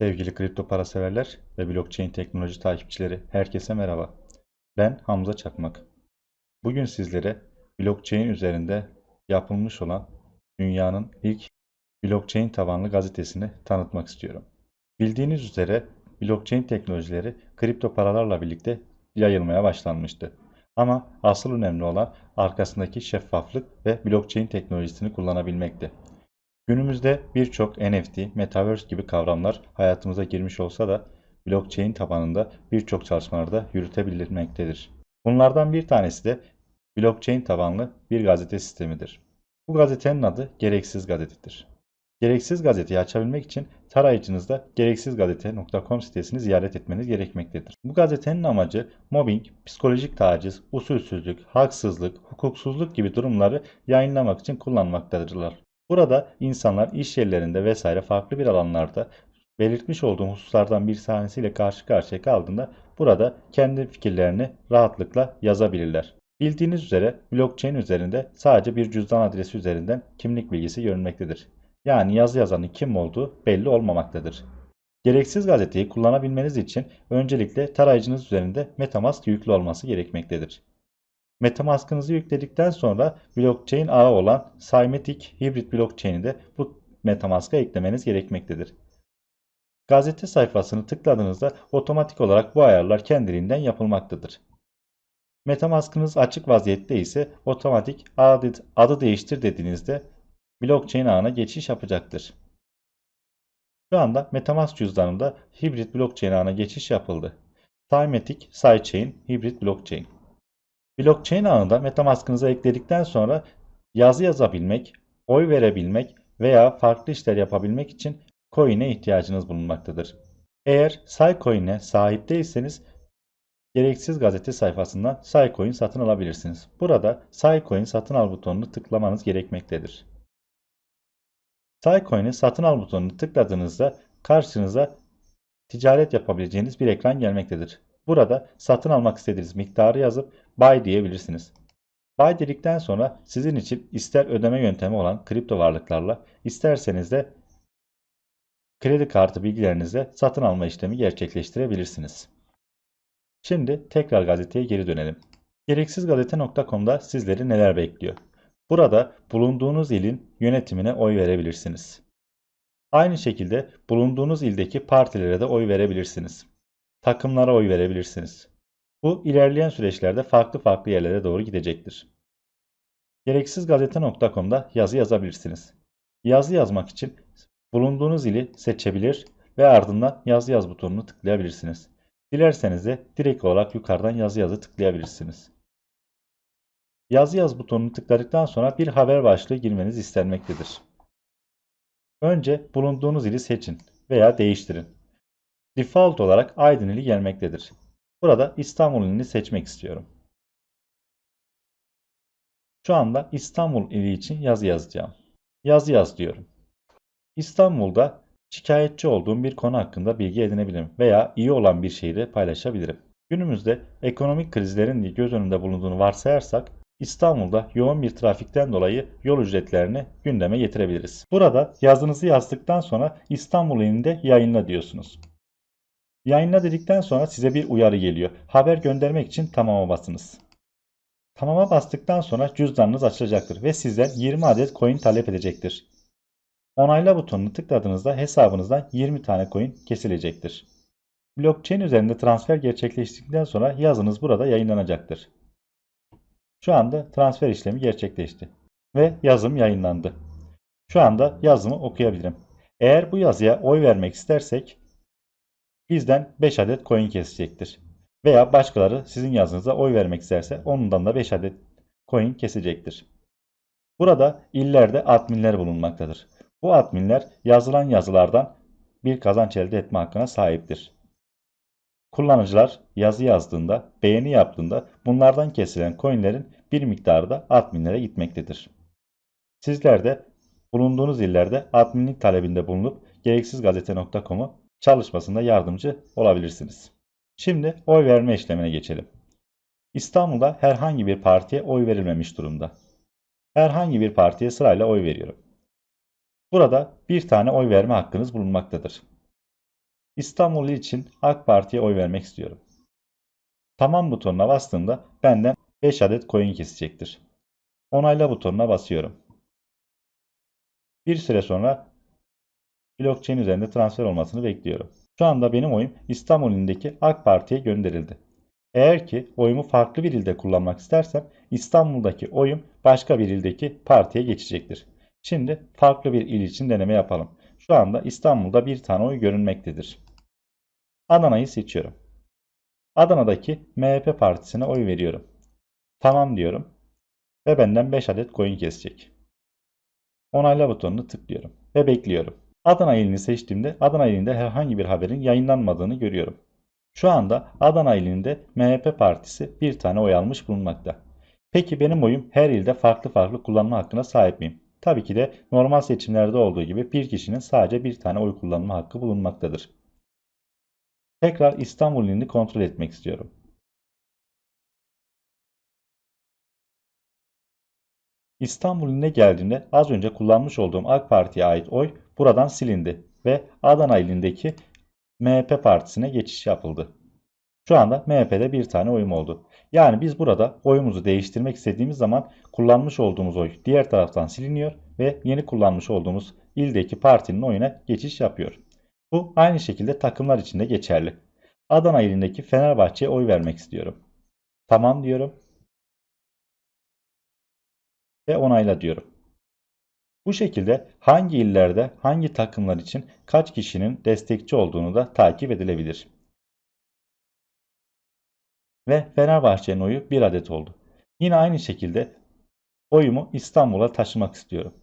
Sevgili kripto para severler ve blockchain teknoloji takipçileri, herkese merhaba. Ben Hamza Çakmak. Bugün sizlere blockchain üzerinde yapılmış olan dünyanın ilk blockchain tabanlı gazetesini tanıtmak istiyorum. Bildiğiniz üzere blockchain teknolojileri kripto paralarla birlikte yayılmaya başlanmıştı. Ama asıl önemli olan arkasındaki şeffaflık ve blockchain teknolojisini kullanabilmekti. Günümüzde birçok NFT, Metaverse gibi kavramlar hayatımıza girmiş olsa da blockchain tabanında birçok çalışmalarda yürütebilmektedir. Bunlardan bir tanesi de blockchain tabanlı bir gazete sistemidir. Bu gazetenin adı Gereksiz Gazetedir. Gereksiz gazeteyi açabilmek için tarayıcınızda gereksizgazete.com sitesini ziyaret etmeniz gerekmektedir. Bu gazetenin amacı mobbing, psikolojik taciz, usulsüzlük, haksızlık, hukuksuzluk gibi durumları yayınlamak için kullanmaktadırlar. Burada insanlar iş yerlerinde vesaire farklı bir alanlarda belirtmiş olduğum hususlardan bir tanesiyle karşı karşıya kaldığında burada kendi fikirlerini rahatlıkla yazabilirler. Bildiğiniz üzere blockchain üzerinde sadece bir cüzdan adresi üzerinden kimlik bilgisi görünmektedir. Yani yazı yazanın kim olduğu belli olmamaktadır. Gereksiz gazeteyi kullanabilmeniz için öncelikle tarayıcınız üzerinde MetaMask yüklü olması gerekmektedir. Metamask'ınızı yükledikten sonra blockchain ağı olan Cymatic Hybrid Blockchain'i de bu Metamask'a eklemeniz gerekmektedir. Gazete sayfasını tıkladığınızda otomatik olarak bu ayarlar kendiliğinden yapılmaktadır. Metamask'ınız açık vaziyette ise otomatik adı, adı değiştir dediğinizde blockchain ağına geçiş yapacaktır. Şu anda Metamask cüzdanında hibrit blockchain ağına geçiş yapıldı. Cymatic Sidechain Hybrid Blockchain Blockchain ağında Metamask'ınıza ekledikten sonra yazı yazabilmek, oy verebilmek veya farklı işler yapabilmek için coin'e ihtiyacınız bulunmaktadır. Eğer Cycoin'e sahip değilseniz gereksiz gazete sayfasından Cycoin satın alabilirsiniz. Burada Cycoin satın al butonunu tıklamanız gerekmektedir. Cycoin'i satın al butonunu tıkladığınızda karşınıza ticaret yapabileceğiniz bir ekran gelmektedir. Burada satın almak istediğiniz miktarı yazıp buy diyebilirsiniz. Buy dedikten sonra sizin için ister ödeme yöntemi olan kripto varlıklarla isterseniz de kredi kartı bilgilerinizle satın alma işlemi gerçekleştirebilirsiniz. Şimdi tekrar gazeteye geri dönelim. Gereksizgazete.com'da sizleri neler bekliyor? Burada bulunduğunuz ilin yönetimine oy verebilirsiniz. Aynı şekilde bulunduğunuz ildeki partilere de oy verebilirsiniz takımlara oy verebilirsiniz. Bu ilerleyen süreçlerde farklı farklı yerlere doğru gidecektir. Gereksizgazete.com'da yazı yazabilirsiniz. Yazı yazmak için bulunduğunuz ili seçebilir ve ardından yazı yaz butonunu tıklayabilirsiniz. Dilerseniz de direkt olarak yukarıdan yazı yazı tıklayabilirsiniz. Yazı yaz butonunu tıkladıktan sonra bir haber başlığı girmeniz istenmektedir. Önce bulunduğunuz ili seçin veya değiştirin default olarak Aydın ili gelmektedir. Burada İstanbul ilini seçmek istiyorum. Şu anda İstanbul ili için yazı yazacağım. Yazı yaz diyorum. İstanbul'da şikayetçi olduğum bir konu hakkında bilgi edinebilirim veya iyi olan bir şeyi paylaşabilirim. Günümüzde ekonomik krizlerin göz önünde bulunduğunu varsayarsak İstanbul'da yoğun bir trafikten dolayı yol ücretlerini gündeme getirebiliriz. Burada yazınızı yazdıktan sonra İstanbul ilinde yayınla diyorsunuz. Yayınla dedikten sonra size bir uyarı geliyor. Haber göndermek için tamama basınız. Tamama bastıktan sonra cüzdanınız açılacaktır ve sizden 20 adet coin talep edecektir. Onayla butonunu tıkladığınızda hesabınızdan 20 tane coin kesilecektir. Blockchain üzerinde transfer gerçekleştikten sonra yazınız burada yayınlanacaktır. Şu anda transfer işlemi gerçekleşti ve yazım yayınlandı. Şu anda yazımı okuyabilirim. Eğer bu yazıya oy vermek istersek bizden 5 adet coin kesecektir. Veya başkaları sizin yazınıza oy vermek isterse ondan da 5 adet coin kesecektir. Burada illerde adminler bulunmaktadır. Bu adminler yazılan yazılardan bir kazanç elde etme hakkına sahiptir. Kullanıcılar yazı yazdığında, beğeni yaptığında bunlardan kesilen coinlerin bir miktarı da adminlere gitmektedir. Sizler de bulunduğunuz illerde adminlik talebinde bulunup gereksizgazete.com'u çalışmasında yardımcı olabilirsiniz. Şimdi oy verme işlemine geçelim. İstanbul'da herhangi bir partiye oy verilmemiş durumda. Herhangi bir partiye sırayla oy veriyorum. Burada bir tane oy verme hakkınız bulunmaktadır. İstanbul il için AK Parti'ye oy vermek istiyorum. Tamam butonuna bastığımda benden 5 adet coin kesecektir. Onayla butonuna basıyorum. Bir süre sonra blockchain üzerinde transfer olmasını bekliyorum. Şu anda benim oyum İstanbul ilindeki AK Parti'ye gönderildi. Eğer ki oyumu farklı bir ilde kullanmak istersem İstanbul'daki oyum başka bir ildeki partiye geçecektir. Şimdi farklı bir il için deneme yapalım. Şu anda İstanbul'da bir tane oy görünmektedir. Adana'yı seçiyorum. Adana'daki MHP partisine oy veriyorum. Tamam diyorum. Ve benden 5 adet coin kesecek. Onayla butonunu tıklıyorum ve bekliyorum. Adana ilini seçtiğimde Adana ilinde herhangi bir haberin yayınlanmadığını görüyorum. Şu anda Adana ilinde MHP partisi bir tane oy almış bulunmakta. Peki benim oyum her ilde farklı farklı kullanma hakkına sahip miyim? Tabii ki de normal seçimlerde olduğu gibi bir kişinin sadece bir tane oy kullanma hakkı bulunmaktadır. Tekrar İstanbul ilini kontrol etmek istiyorum. İstanbul iline geldiğimde az önce kullanmış olduğum AK Parti'ye ait oy buradan silindi ve Adana ilindeki MHP partisine geçiş yapıldı. Şu anda MHP'de bir tane oyum oldu. Yani biz burada oyumuzu değiştirmek istediğimiz zaman kullanmış olduğumuz oy diğer taraftan siliniyor ve yeni kullanmış olduğumuz ildeki partinin oyuna geçiş yapıyor. Bu aynı şekilde takımlar için de geçerli. Adana ilindeki Fenerbahçe'ye oy vermek istiyorum. Tamam diyorum ve onayla diyorum. Bu şekilde hangi illerde hangi takımlar için kaç kişinin destekçi olduğunu da takip edilebilir. Ve Fenerbahçe'nin oyu bir adet oldu. Yine aynı şekilde oyumu İstanbul'a taşımak istiyorum.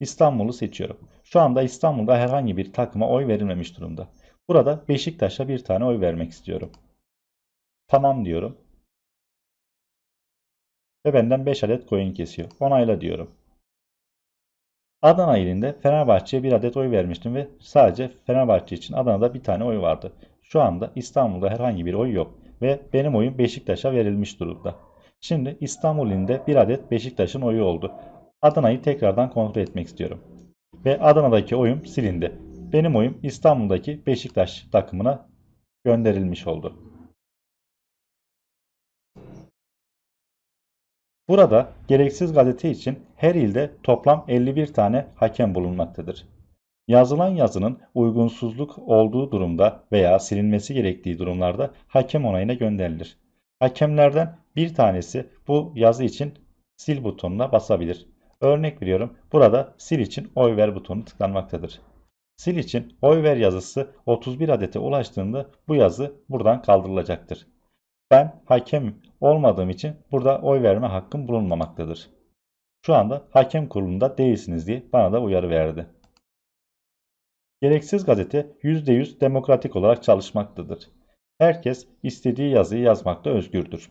İstanbul'u seçiyorum. Şu anda İstanbul'da herhangi bir takıma oy verilmemiş durumda. Burada Beşiktaş'a bir tane oy vermek istiyorum. Tamam diyorum. Ve benden 5 adet coin kesiyor. Onayla diyorum. Adana ilinde Fenerbahçe'ye bir adet oy vermiştim ve sadece Fenerbahçe için Adana'da bir tane oy vardı. Şu anda İstanbul'da herhangi bir oy yok ve benim oyum Beşiktaş'a verilmiş durumda. Şimdi İstanbul ilinde bir adet Beşiktaş'ın oyu oldu. Adana'yı tekrardan kontrol etmek istiyorum. Ve Adana'daki oyum silindi. Benim oyum İstanbul'daki Beşiktaş takımına gönderilmiş oldu. Burada gereksiz gazete için her ilde toplam 51 tane hakem bulunmaktadır. Yazılan yazının uygunsuzluk olduğu durumda veya silinmesi gerektiği durumlarda hakem onayına gönderilir. Hakemlerden bir tanesi bu yazı için sil butonuna basabilir. Örnek veriyorum burada sil için oy ver butonu tıklanmaktadır. Sil için oy ver yazısı 31 adete ulaştığında bu yazı buradan kaldırılacaktır. Ben hakem olmadığım için burada oy verme hakkım bulunmamaktadır. Şu anda hakem kurulunda değilsiniz diye bana da uyarı verdi. Gereksiz gazete %100 demokratik olarak çalışmaktadır. Herkes istediği yazıyı yazmakta özgürdür.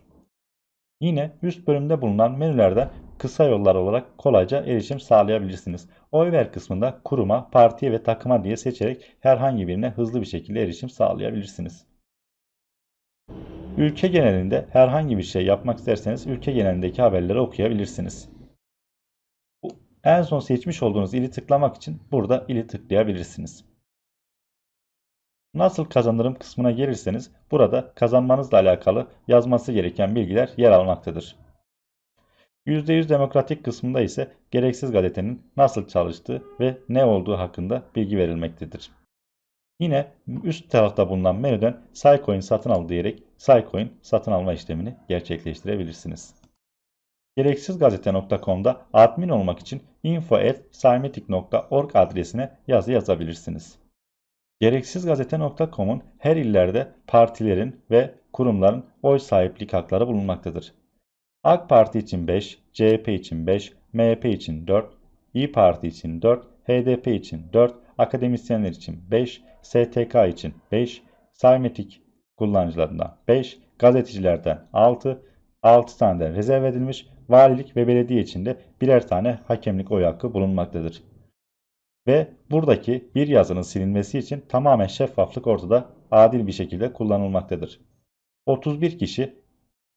Yine üst bölümde bulunan menülerden kısa yollar olarak kolayca erişim sağlayabilirsiniz. Oy ver kısmında kuruma, partiye ve takıma diye seçerek herhangi birine hızlı bir şekilde erişim sağlayabilirsiniz. Ülke genelinde herhangi bir şey yapmak isterseniz ülke genelindeki haberleri okuyabilirsiniz. En son seçmiş olduğunuz ili tıklamak için burada ili tıklayabilirsiniz. Nasıl kazanırım kısmına gelirseniz burada kazanmanızla alakalı yazması gereken bilgiler yer almaktadır. %100 demokratik kısmında ise gereksiz gazetenin nasıl çalıştığı ve ne olduğu hakkında bilgi verilmektedir. Yine üst tarafta bulunan menüden Saycoin satın al diyerek Saycoin satın alma işlemini gerçekleştirebilirsiniz. Gereksizgazete.com'da admin olmak için info.saymetik.org adresine yazı yazabilirsiniz. Gereksizgazete.com'un her illerde partilerin ve kurumların oy sahiplik hakları bulunmaktadır. AK Parti için 5, CHP için 5, MHP için 4, İyi Parti için 4, HDP için 4, akademisyenler için 5, STK için 5, Saymetik kullanıcılarından 5, gazetecilerden 6, 6 tane de rezerv edilmiş, valilik ve belediye için de birer tane hakemlik oy hakkı bulunmaktadır. Ve buradaki bir yazının silinmesi için tamamen şeffaflık ortada adil bir şekilde kullanılmaktadır. 31 kişi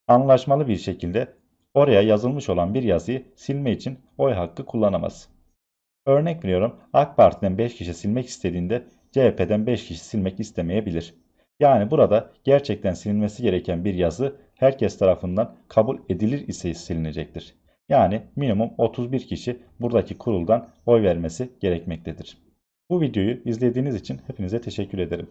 anlaşmalı bir şekilde oraya yazılmış olan bir yazıyı silme için oy hakkı kullanamaz. Örnek veriyorum AK Parti'den 5 kişi silmek istediğinde CHP'den 5 kişi silmek istemeyebilir. Yani burada gerçekten silinmesi gereken bir yazı herkes tarafından kabul edilir ise silinecektir. Yani minimum 31 kişi buradaki kuruldan oy vermesi gerekmektedir. Bu videoyu izlediğiniz için hepinize teşekkür ederim.